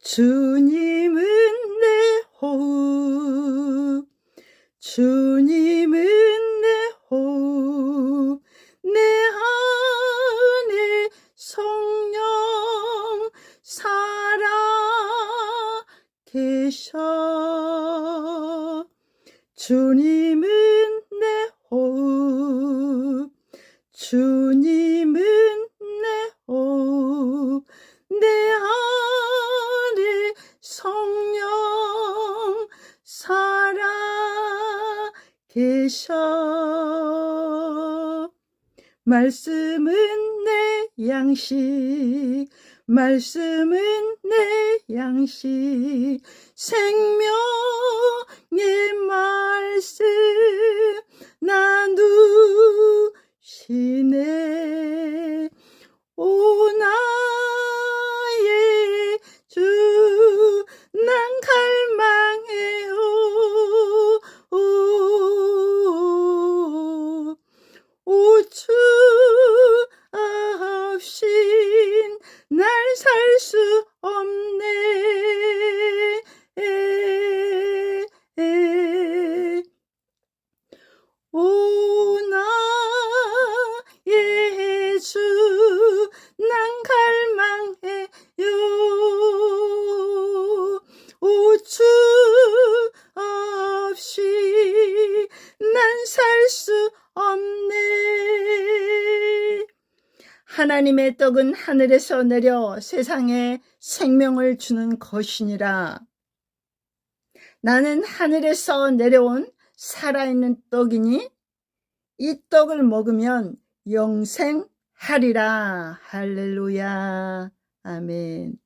주님은 내 호흡. 주님은 내 호흡. 내 안에 성령 살아 계셔. 주님은 내 호흡. 주님은 내 호흡. 내 안에 계셔. 말씀은 내 양식 말씀은 내 양식. 생명의 말씀 나누시네 오 나의 주난 갈망해요. 오주 없이 난 살 수 없네. 하나님의 떡은 하늘에서 내려 세상에 생명을 주는 것이니라. 나는 하늘에서 내려온 살아있는 떡이니 이 떡을 먹으면 영생하리라. 할렐루야. 아멘.